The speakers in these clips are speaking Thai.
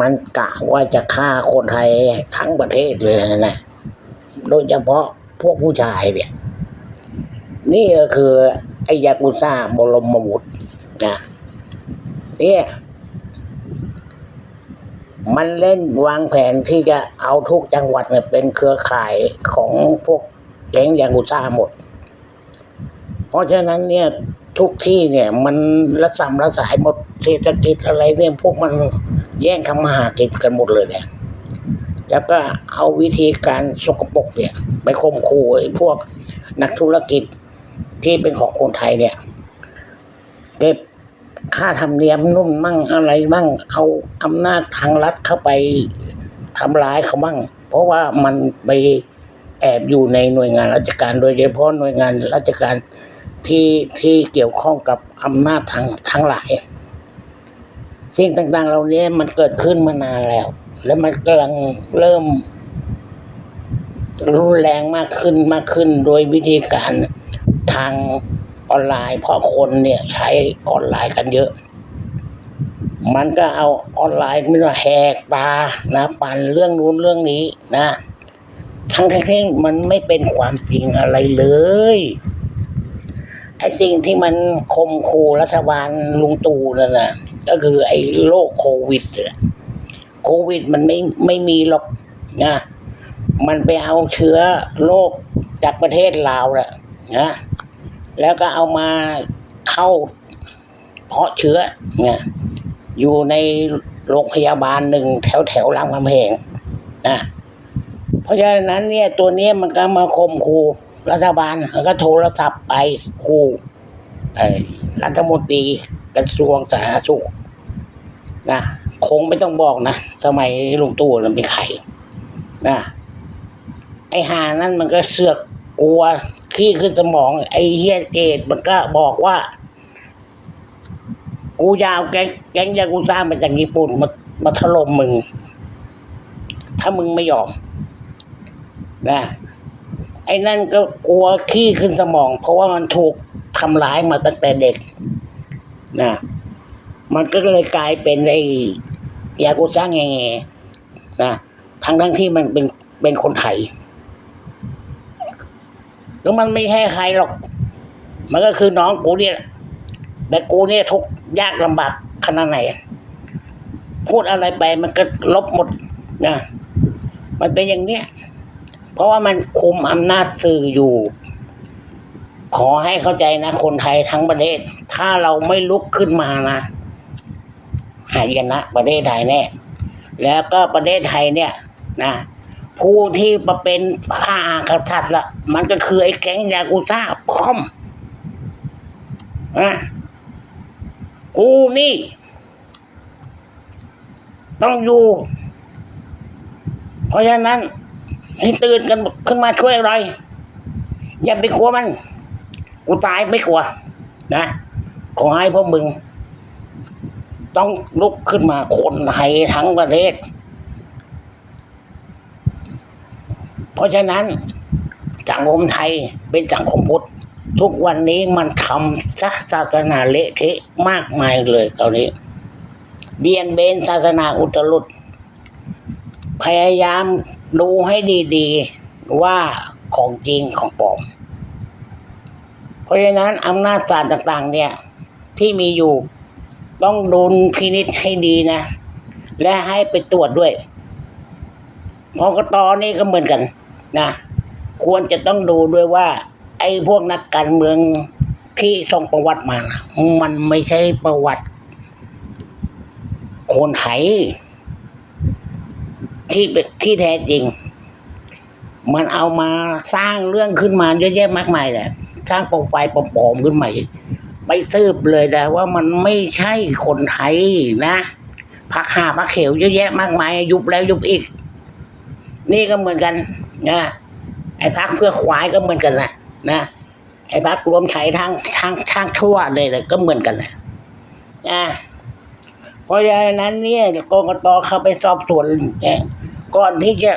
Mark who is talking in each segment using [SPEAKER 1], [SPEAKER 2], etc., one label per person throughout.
[SPEAKER 1] มันกะว่าจะฆ่าคนไทยทั้งประเทศเลยนะ โดยเฉพาะพวกผู้ชายเนี่ย นี่ก็คือไอ้ยากุซ่าบรมวุฒินะเนี่ยมันเล่นวางแผนที่จะเอาทุกจังหวัดเนี่ยเป็นเครือข่ายของพวกแก๊งยากุซ่าหมด เพราะฉะนั้นเนี่ย ทุกที่เนี่ย มันระสำระสายหมดเศรษฐกิจอะไรเนี่ยพวกมันแย่งทำมาหากินกันหมดเลยเนี่ยแล้วก็เอาวิธีการสกปรกเนี่ย ไปข่มขู่พวกนักธุรกิจที่เป็นของคนไทยเนี่ย เก็บค่าธรรมเนียมนุ่นมั่งอะไรมั่งเอาอำนาจทางรัฐเข้าไปทำร้ายเขาบ้างเพราะว่ามันไปแอบอยู่ในหน่วยงานราชการโดยเฉพาะหน่วยงานราชการ ที่ที่เกี่ยวข้องกับอำนาจทางทั้งหลาย สิ่งต่างๆ เหล่านี้มันเกิดขึ้นมานานแล้ว และมันกำลังเริ่ม รุนแรงมากขึ้นมากขึ้นโดยวิธีการทางออนไลน์เพราะคนเนี่ยใช้ออนไลน์กันเยอะ มันก็เอาออนไลน์ไม่ว่าแหกตานะปั่นเรื่องนู้นเรื่องนี้นะทั้งที่มันไม่เป็นความจริงอะไรเลย ไอ้สิ่งที่มันคมคูรัฐบาลลุงตู่นั่นน่ะ ก็คือไอ้โรคโควิดโควิดมันไม่ไม่มีหรอกนะมันไปเอาเชื้อโรคจากประเทศลาวน่ะนะแล้วก็เอามาเข้าเพาะเชื้อนี่ยอยู่ในโรงพยาบาลหนึ่งแถวแถวรามคำแหงนะเพราะฉะนั้นเนี่ยตัวนี้มันก็มาคมคู รัฐบาลก็โทรศัพท์ไปคูไอรัฐมนตรีกระทรวงสาธารณสุขนะคงไม่ต้องบอกนะ สมัยลุงตู่มันเป็นใครนะไอ้หานั่นมันก็เสือกกลัวขี้ขึ้นสมอง ไอ้เฮียเกตมันก็บอกว่า กูยาวแก๊งแก๊งยากูซ่ามาจากญี่ปุ่นมามาถล่มมึง ถ้ามึงไม่ยอมนะ ไอ้นั่นก็กลัวขี้ขึ้นสมอง เพราะว่ามันถูกทำร้ายมาตั้งแต่เด็กนะมันก็เลยกลายเป็นไอ้ยากุซ่าแง่ๆนะทั้งทั้งที่มันเป็นเป็นคนไทยแล้วมันไม่ใช่ใครหรอก มันก็คือน้องกูเนี่ยแต่กูเนี่ยทุกยากลำบากขนาดไหน พูดอะไรไปมันก็ลบหมดนะมันเป็นอย่างเนี้ย เพราะว่ามันคุมอำนาจสื่ออยู่ ขอให้เข้าใจนะ คนไทยทั้งประเทศ ถ้าเราไม่ลุกขึ้นมานะหายนะ ประเทศไทยแน่แล้วก็ประเทศไทยเนี่ยนะผู้ที่มาเป็นพระมหากษัตริย์ละมันก็คือไอ้แก๊งยากูซ่าคอมนะกูนี่ ต้องอยู่ เพราะฉะนั้น ให้ตื่นกันขึ้นมาช่วยอะไรอย่าไปกลัวมัน กูตายไม่กลัว นะ ขอให้พวกมึง ต้องลุกขึ้นมาคนไทยทั้งประเทศ เพราะฉะนั้นสังคมไทยเป็นสังคมพุทธทุกวันนี้มันทำซะศาสนาเละเทะมากมายเลยคราวนี้ เบี่ยงเบนศาสนาอุตรุดพยายาม ดูให้ดีๆว่าของจริงของปลอม เพราะฉะนั้นอำนาจศาลต่างๆ เนี่ย ที่มีอยู่ต้องดูพินิษให้ดีนะ และให้ไปตรวจด้วยพกตนี่ก็เหมือนกันนะควรจะต้องดูด้วยว่า ไอ้พวกนักการเมืองที่ส่งประวัติมานะมันไม่ใช่ประวัติคนไทย ที่เป็นที่แท้จริง มันเอามาสร้างเรื่องขึ้นมาเยอะแยะมากมายเลยสร้างโปรไฟล์ปลอมๆขึ้นมาอีกไปสืบเลยนะว่ามันไม่ใช่คนไทยนะพักหาพักเขียวเยอะแยะมากมายยุบแล้วยุบอีก นี่ก็เหมือนกันนะไอ้พักเพื่อควายก็เหมือนกันนะนะไอ้พักรวมไทยทางทางทางทั่วเลยเลยก็เหมือนกันนะนะเพราะฉะนั้นเนี่ยกกตเข้าไปสอบสวนเนี่ย ก่อนที่จะ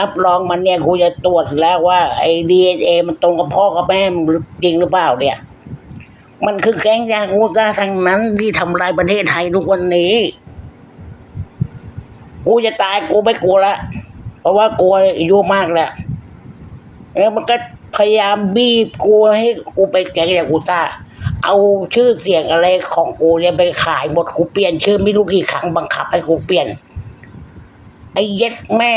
[SPEAKER 1] รับรองมันเนี่ยครูจะตรวจแล้วว่าไอ้ดีเอมันตรงกับพ่อกับแม่มันจริงหรือเปล่าเนี่ย มันคือแก๊งยากูซ่าทั้งนั้นที่ทำลายประเทศไทยทุกวันนี้ กูจะตายกูไม่กลัวละเพราะว่ากลัวอายุมากแล้วแล้วมันก็พยายามบีบกูให้กูไปแก๊งยากูซ่าเอาชื่อเสียงอะไรของกูเนี่ยไปขายหมดกูเปลี่ยนชื่อไม่รู้กี่ครั้งบังคับให้กูเปลี่ยน ไอ้เย็ดแม่